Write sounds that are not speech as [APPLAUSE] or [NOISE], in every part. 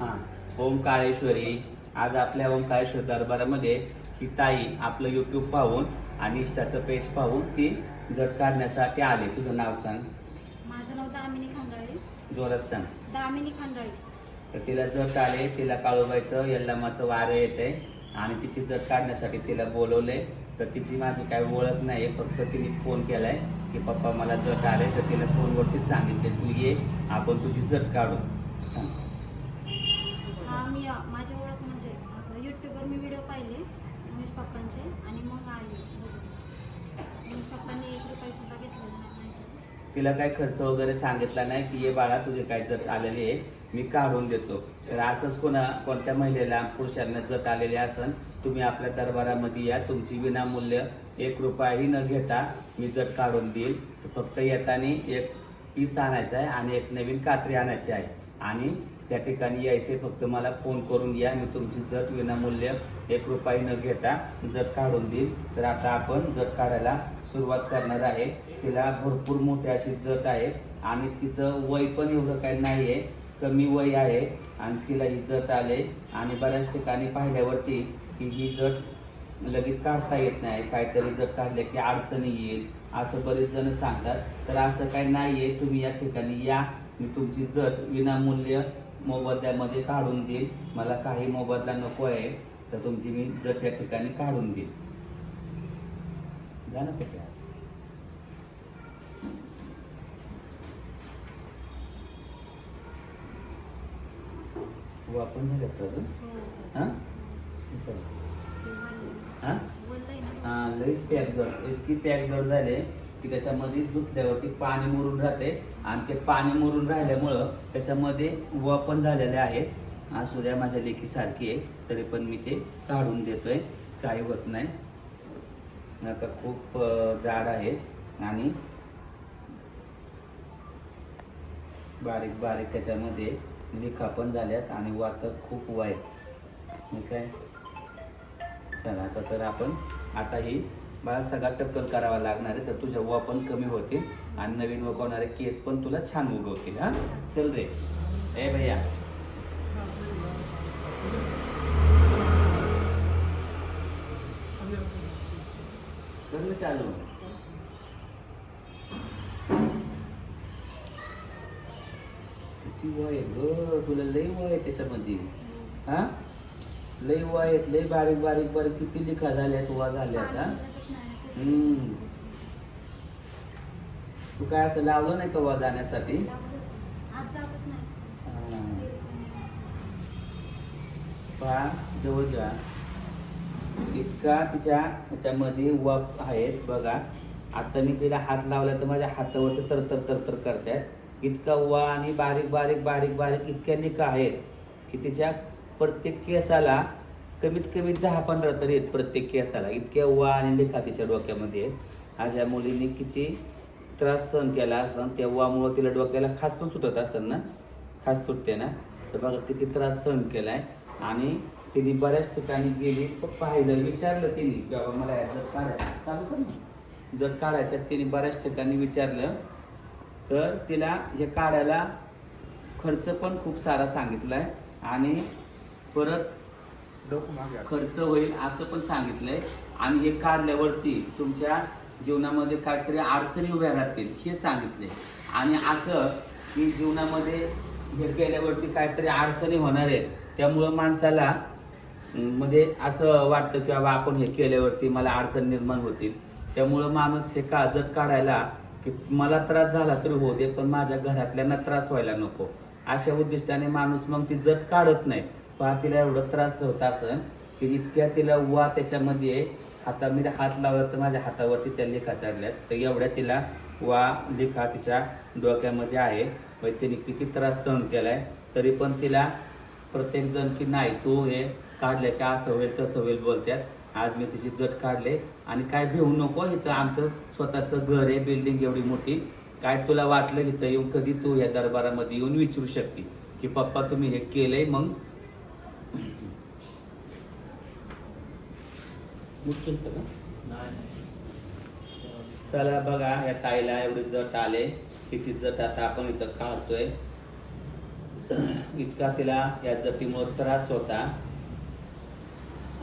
हा. ओंकारेश्वरी. आज आपल्या ओंकारेश्वर दरबारामध्ये ही ताई आपलं यूट्यूब पाहून आणि इंस्टाचं पेज पाहून ती जट काढण्यासाठी आले. तुझं नाव सांग. माझं नाव दामिनी खांडाळे. जोरात सांग. दामिनी खांडाळे. तर तिला जट आले तिला काळूबाईचं यल्लामाचं वारं येते आणि तिची जट काढण्यासाठी तिला बोलवले. तर तिची माझी काही ओळख नाही फक्त तिने फोन केलाय की पप्पा मला जट आले तर तिला फोनवरतीच सांगितले तू ये आपण तुझी जट काढू सांग. हा मी माझी ओळख म्हणजे असं यूट्यूबवर मी व्हिडिओ पाहिले उमेश पप्पांचे आणि मग आले उमेश पप्पांनी एक रुपया सुद्धा घेतलेला नाही तिला काय खर्च वगैरे सांगितला नाही की ये बाळा तुझे काय जट आलेले आहे मी काढून देतो. तर असंच कोणा कोणत्या महिलेला पुरुषांना जट आलेले असन तुम्ही आपल्या दरबारामध्ये या तुमची विनामूल्य एक रुपयाही न घेता मी जट काढून देईल. तर फक्त येताना एक पीस आणायचा आहे आणि एक नवीन कात्री आणायची आहे. आणि त्या ठिकाणी यायचे फक्त मला फोन करून या मी तुमची जट विनामूल्य एक रुपये न घेता जट काढून देईल तर आता आपण जट काढायला सुरुवात करणार आहे. तिला भरपूर मोठी अशी जट आहे आणि तिचं वय पण एवढं काही नाही आहे कमी वय आहे आणि तिला ही जट आले. आणि बऱ्याच ठिकाणी पाहिल्यावरती की ही जट लगेच काढता येत नाही. काहीतरी जट काढले की अडचणी येईल असं बरेच जण सांगतात. तर असं काही नाही आहे तुम्ही या ठिकाणी या. मी तुमची जट विनामूल्य मोबदल्यामध्ये काढून देईल. मला काही मोबदला नको आहे तर तुमची मी जट या ठिकाणी काढून देईल. जा ना त्याच्या झाले अजून? हो. हां. ते वाढले. हां? बोललंय ना. हा लईच पॅक जड इतकी पॅक जड झाले. की त्याच्यामध्ये धुतल्यावरती पाणी मुरून राहते. आणि ते पाणी मुरून राहिल्यामुळं त्याच्यामध्ये व पण झालेले आहेत. असू द्या माझ्या लेकीसारखी आहे. तरी पण मी ते काढून देतोय. काही होत नाही. आता खूप जाड आहे. आणि बारीक बारीक त्याच्यामध्ये लिखा पण झाल्यात आणि वातर खूप वाईट. ठीक आहे? चला आता तर आपण आता ही मला सगळा टक्कल करावा लागणार आहे तर तुझ्या वा पण कमी होतील आणि नवीन उगवणारे केस पण तुला छान उगवतील हा? चल रे. ए भैया. चालू. किती वय ग? तुला लई वय आहे त्याच्यामध्ये. हा? लई वय आहेत लई बारीक बारीक बारीक किती लिखा झाल्यात वा झाल्यात हा? हम्म. तू काय असं लावलं नाही का जाण्यासाठी पहा जवळ जा. इतका तिच्या ह्याच्यामध्ये वक आहेत बघा. आता मी तिला हात लावला तर माझ्या हातावरती तर तर तर तर करतायत. इतका वा आणि बारीक बारीक बारीक बारीक इतक्या निका आहेत की तिच्या प्रत्येक केसाला कमीत कमी दहा पंधरा तरी आहेत प्रत्येक केसाला. इतक्या वा आणि लेखा तिच्या डोक्यामध्ये. आहेत आज या मुलीने किती त्रास सहन केला असन त्या वामुळं तिला डोक्याला खास पण सुटत असेल ना? खास सुटते ना? तर बघा किती त्रास सहन केला आहे आणि तिने बऱ्याच ठिकाणी गेली पाहिलं विचारलं तिने की बाबा मला या जट काढायचं चालू कर ना. जट काढायच्या तिने बऱ्याच ठिकाणी विचारलं. तर तिला हे काढायला खर्च पण खूप सारा सांगितला आहे आणि परत खर्च होईल असं पण सांगितलंय. आणि हे काढल्यावरती तुमच्या जीवनामध्ये काहीतरी अडचणी उभ्या राहतील हे सांगितले आणि असं की जीवनामध्ये हे केल्यावरती काहीतरी अडचणी होणार आहेत त्यामुळं माणसाला म्हणजे असं वाटतं की बाबा आपण हे केल्यावरती मला अडचण निर्माण होतील. त्यामुळं माणूस हे काळजट काढायला की मला त्रास झाला तरी होऊ दे पण माझ्या घरातल्यांना त्रास व्हायला नको. अशा उद्दिष्टाने माणूस मग ती जट काढत नाही. पहा तिला एवढं त्रास होत असन की इतक्या तिला वा त्याच्यामध्ये हाता मी हात लावला तर माझ्या हातावरती त्या लेखा चढल्यात. तर एवढ्या तिला वा लेखा तिच्या डोक्यामध्ये आहे. मग तिने किती त्रास सहन केलाय तरी पण तिला प्रत्येक जण की नाही तू हे काढले की असं होईल तसं होईल बोलतात आज मी तिची जट काढले आणि काय भिवू नको इथं आमचं स्वतःचं घर आहे बिल्डिंग एवढी मोठी. काय तुला वाटलं इथं येऊन कधी तू या दरबारामध्ये येऊन विचारू शकते? की पप्पा तुम्ही हे केलंय मग का? चला बघा या ताईला एवढी जट आले. तिची जट आता आपण इथं काढतोय. इतका तिला या जटीमुळे त्रास होता.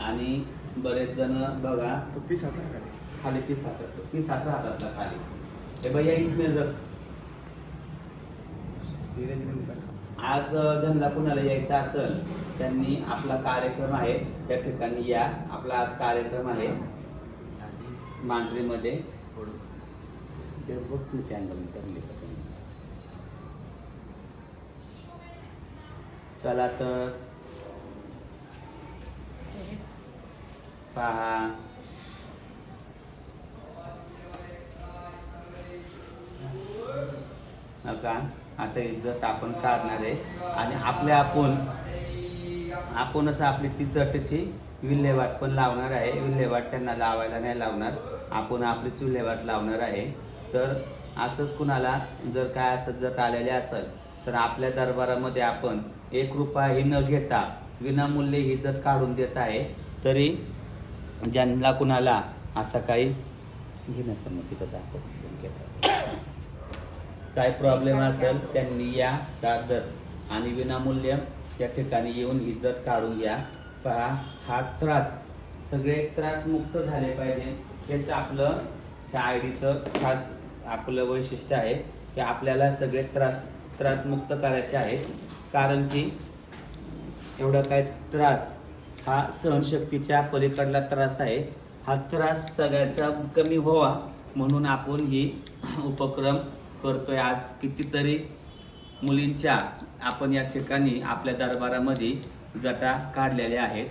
आणि बरेच जण बघा तो पीस? खाली. पीस हातात पीस हात हातातला खाली. हे भैया इसमें रख धीरे धीरे निकाल. आज ज्यांना कुणाला यायचं असेल? त्यांनी आपला कार्यक्रम आहे. त्या ठिकाणी या. आपला आज कार्यक्रम आहे. मांजरीमध्ये. बघ तू त्या चला तर. पहा. नका. आता इज्जत आपण काढणार आहे. आणि आपल्या आपण आपणच आपली ती जटची विल्हेवाट पण लावणार आहे. विल्हेवाट त्यांना लावायला नाही लावणार. आपण आपलीच विल्हेवाट लावणार आहे. तर असंच कुणाला जर काय असं जट आलेले असेल तर आपल्या दरबारामध्ये आपण एक रुपयाही न घेता विनामूल्य ही जट काढून देत आहे. तरी ज्यांना कुणाला असा काही घेणं सर मग तिथं दाखव दोन काय प्रॉब्लेम असेल त्यांनी या दादर आणि विनामूल्य या ठिकाणी येऊन इज्जत काढून घ्या. पहा हा त्रास सगळे त्रास मुक्त झाले पाहिजे. हेच आपलं ह्या आय डीचं खास आपलं वैशिष्ट्य आहे की आपल्याला सगळे त्रास त्रासमुक्त करायचे आहेत. कारण की एवढा काय त्रास हा सहनशक्तीच्या पलीकडला त्रास आहे. हा त्रास सगळ्याचा कमी व्हावा म्हणून आपण ही [CLEARS THROAT] उपक्रम करतोय. आज कितीतरी मुलींच्या आपण या ठिकाणी आपल्या दरबारामध्ये जटा काढलेल्या आहेत.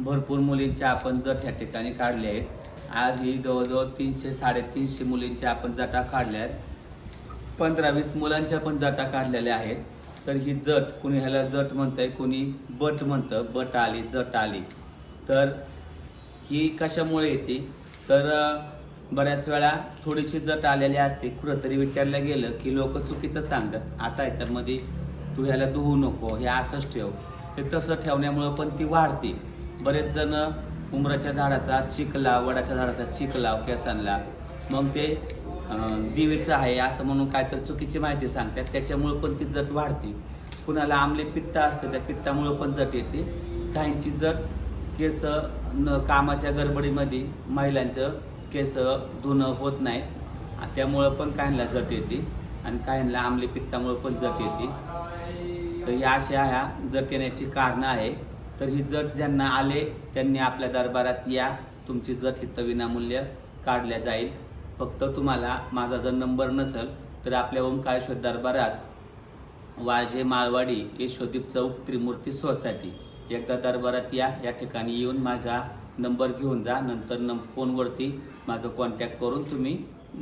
भरपूर मुलींच्या आपण जट या ठिकाणी काढले आहेत. आज ही जवळजवळ तीनशे साडेतीनशे मुलींच्या आपण जटा काढल्या आहेत. पंधरा वीस मुलांच्या पण जटा काढलेल्या आहेत. तर ही जट कुणी ह्याला जट म्हणतंय कुणी बट म्हणतं बट आली जट आली. तर ही कशामुळे येते? तर बऱ्याच वेळा थोडीशी जट आलेली असते. कुठंतरी विचारलं गेलं की लोक चुकीचं सांगतात. आता याच्यामध्ये तू ह्याला धुवू नको हे असंच ठेव. ते तसं ठेवण्यामुळं पण ती वाढते. बरेच जण उमराच्या झाडाचा चिकला वडाच्या झाडाचा चिकला केसांना मग ते दिवेचं आहे असं म्हणून काय तर चुकीची माहिती सांगतात. त्याच्यामुळं पण ती जट वाढते. कुणाला आमले पित्त असते त्या पित्तामुळं पण जट येते. काहींची जट केस न कामाच्या गडबडीमध्ये महिलांचं केस धुणं होत नाही. त्यामुळं पण काहींना जट येते आणि काहींना आमले पित्तामुळं पण जट येते. तर या अशा ह्या जट येण्याची कारणं आहे. तर ही जट ज्यांना आले त्यांनी आपल्या दरबारात या. तुमची जट हित विनामूल्य काढल्या जाईल. फक्त तुम्हाला माझा जर नंबर नसेल तर आपल्या ओंकारेश्वर दरबारात वाळजे माळवाडी यशोदीप चौक त्रिमूर्ती सोसायटी. एकदा दरबारात या या ठिकाणी येऊन माझा नंबर घेऊन जा नंतर न फोनवरती माझं कॉन्टॅक्ट करून तुम्ही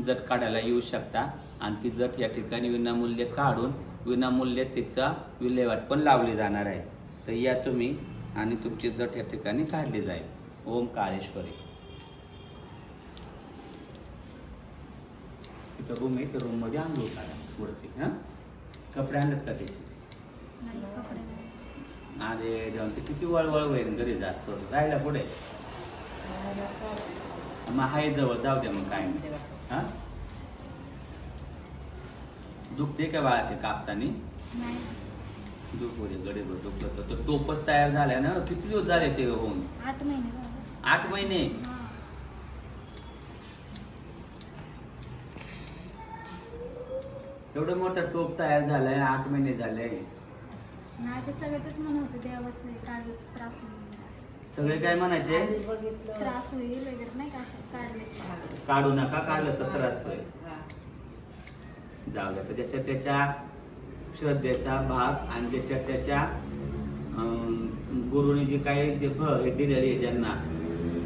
जट काढायला येऊ शकता. आणि ती जट या ठिकाणी विनामूल्य काढून विनामूल्य तिचा विल्हेवाट पण लावली जाणार आहे. तर या तुम्ही आणि तुमची जट या ठिकाणी काढली जाईल. ओम काळेश्वरी. तिथं रूम आहे त्या रूममध्ये आंघोळ काढा वरती हां? कपडे आणत का त्याचे? नाही अरे ते किती वळवळ होईल घरी जास्त राहिला पुढे. मग हाय जवळ जाऊ द्या मग काय नाही. हा? दुखते का बाळा ते कापतानी? नाही. दुखू दे गडे दुखलं तर तो टोपच तयार झालाय ना किती दिवस झाले ते होऊन? आठ महिने. आठ महिने. एवढं मोठा टोप तयार झालाय आठ महिने झाले नाही ते सगळे तेच म्हणत होते देवाचं काढलं त्रास असं. सगळे काय म्हणायचे? त्रास होईल वगैरे नाही का? असं काढले काढू नका काढलं तर त्रास होईल. जाऊ द्या तर ज्याच्या त्याच्या श्रद्धेचा भाग आणि त्याच्या अं, गुरुने जे काही जे भ हे दिलेले आहे ज्यांना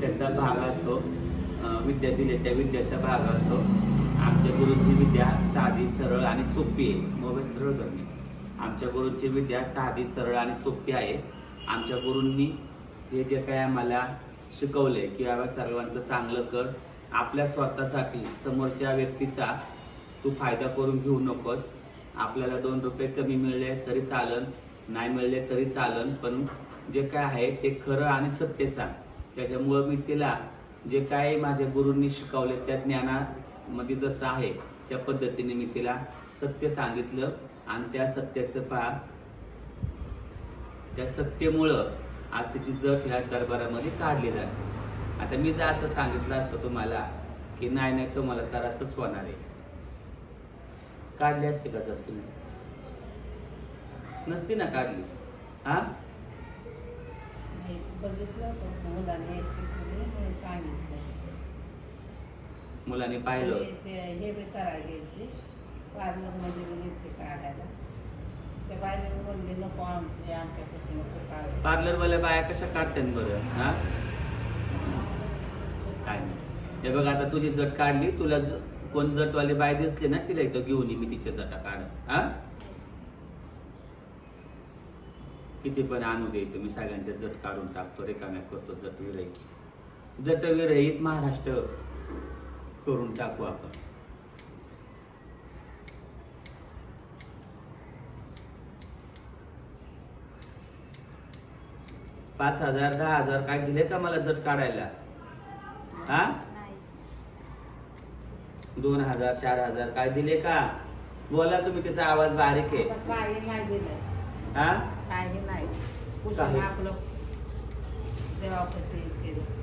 त्याचा भाग असतो अं, विद्या दिली त्या विद्याचा भाग असतो. आमच्या गुरुंची विद्या साधी सरळ आणि सोपी आहे. मोबाईल सरळ करणे. आमच्या गुरुंची विद्या साधी सरळ आणि सोपी आहे. आमच्या गुरूंनी हे जे काय आम्हाला शिकवले की बाबा सर्वांचं चांगलं कर. आपल्या स्वतःसाठी समोरच्या व्यक्तीचा तू फायदा करून घेऊ नकोस. आपल्याला दोन रुपये कमी मिळले तरी चालन नाही मिळले तरी चालन पण जे काय आहे ते खरं आणि सत्य सांग. त्याच्यामुळं मी तिला जे काय माझ्या गुरूंनी शिकवले त्या ज्ञानामध्ये जसं आहे त्या पद्धतीने मी तिला सत्य सांगितलं. आणि त्या सत्याचं पहा. त्या सत्तेमुळं आज तिची जट ह्या दरबारामध्ये काढली जाते. आता मी जर असं सांगितलं असतं तुम्हाला की नाही नाही तुम्हाला तर असंच होणार आहे. काढली असते का जर तुम्ही? नसती ना काढली. हा? नाही, बघितलं होतं. मुलाने पाहिलं हे काढायला. त्या बायने नको आमचे नको काढ. पार्लरवाल्या बाया कशा काढतात बरं हा? काय नाही. हे बघ आता तुझी जट काढली तुला ज- कोण जटवाली बाय दिसली ना तिला इथं घेऊन ये मी तिच्या जटा काढ हा? किती पण आणू दे इथं मी सगळ्यांच्या जट काढून टाकतो रिकाम्या करतो जट विरहित. जट विरहित महाराष्ट्र करून टाकू आपण. पाच हजार दहा हजार काय दिले का मला जट काढायला? हा? दोन हजार चार हजार काय दिले का? बोला तुम्ही त्याचा आवाज बारीक आहे. हा? काही नाही. आपलं देवापती केलं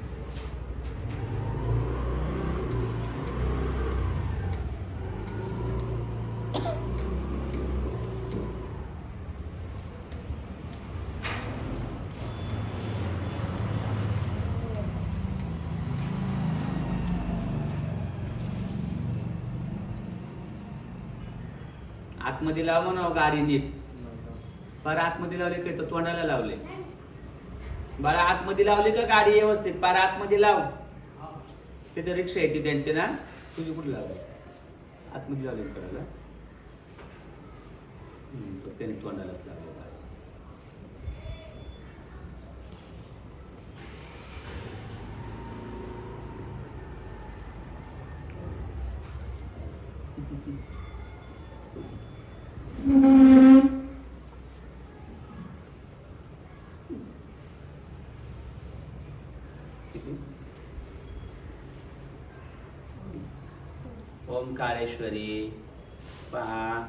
आतमध्ये लाव म्हणा गाडी नीट. पार आतमध्ये लावले काय तर तोंडाला लावले? बाळा आतमध्ये लावले का गाडी व्यवस्थित? पार आतमध्ये लाव. तिथे रिक्षा येते त्यांचे ना. तुझी कुठे लावले? आतमध्ये लावले करायला त्याने तोंडालाच लावले गाडी. you. [LAUGHS] ओम काळेश्वरी पहा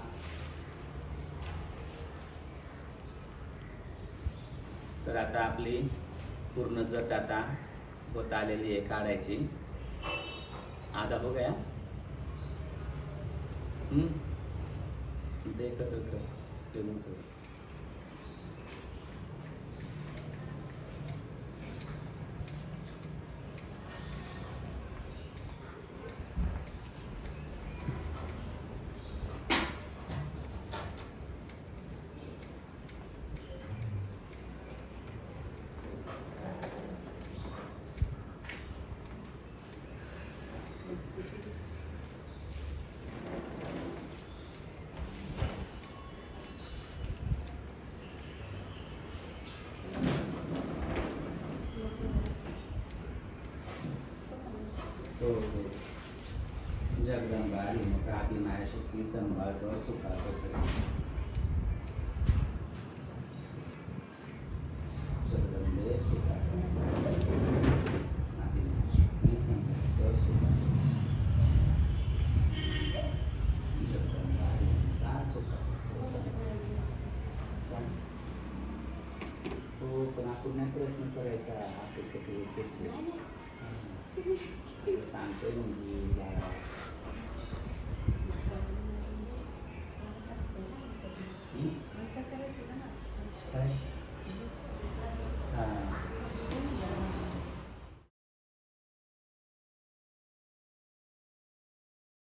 तर आता आपली पूर्ण जट आता होत आलेली आहे काढायची. आता बघूया. हम्म? ते एकत्र कर फिरून कर हो हो जगदंबा मग आपली मायाशक्ती संभाळतो सुखातो जगदंबे सुखातो पण आपण नाही प्रयत्न करायचा [LAUGHS] अपेक्षा ते सांगतोय म्हणजे बाळा